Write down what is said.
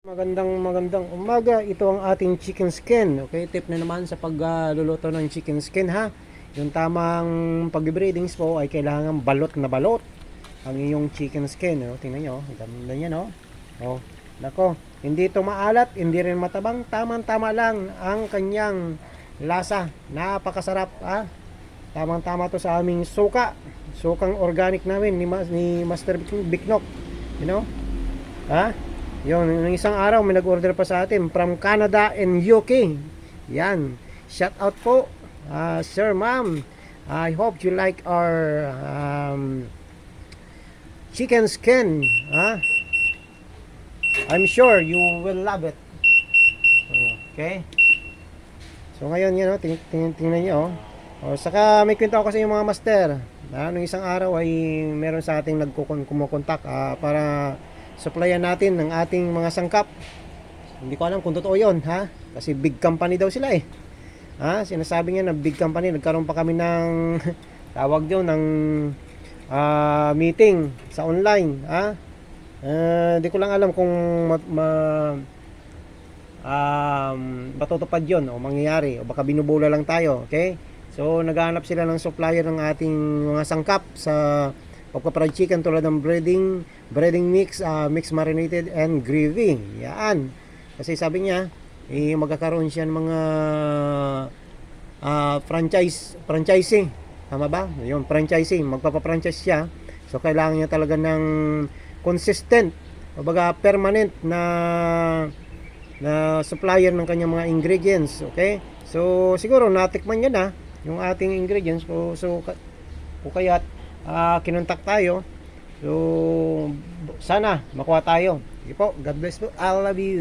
Magandang magandang umaga. Ito ang ating chicken skin. Okay, tip na naman sa pagluluto ng chicken skin ha. Yung tamang pag-breedings po ay kailangan balot na balot ang iyong chicken skin. Oh, tingnan. Ang ganda niya no. Oh, nako. Hindi ito maalat, hindi rin matabang. Tamang-tama lang ang kanyang lasa. Napakasarap ha. Tamang-tama to sa aming suka. Sukang organic namin ni, Ma- ni Master Bicnok. You know? Ha? Yun, yung isang araw may nag-order pa sa atin from Canada and UK. Yan. Shout out po, uh, sir, ma'am. I hope you like our um, chicken skin. Ha? I'm sure you will love it. Okay? So ngayon, yun, oh, ting ting tingnan nyo. Oh. Oh, saka may kwento ako sa yung mga master. Ah, nung isang araw ay meron sa ating nagkumukontak ah, para supplyan natin ng ating mga sangkap. Hindi ko alam kung totoo yon ha? Kasi big company daw sila eh. Ha? Sinasabi niya na big company. Nagkaroon pa kami ng tawag daw ng ah, meeting sa online. Ha? Hindi ko lang alam kung ma, ma- um, matutupad yon o mangyayari o baka binubula lang tayo. Okay? So, naghahanap sila ng supplier ng ating mga sangkap sa pagka-fried chicken tulad ng breading, breading mix, ah, mixed marinated and gravy. Yan. Kasi sabi niya, eh, magkakaroon siya ng mga ah, franchise, franchising. Tama ba? Yun, franchising. Magpapa-franchise siya. So, kailangan niya talaga ng consistent, o baga permanent na na supplier ng kanyang mga ingredients, okay? So siguro natikman niya na yung ating ingredients so, so o kaya ah, kinontak tayo. So sana makuha tayo. Sige po, God bless po. I love you.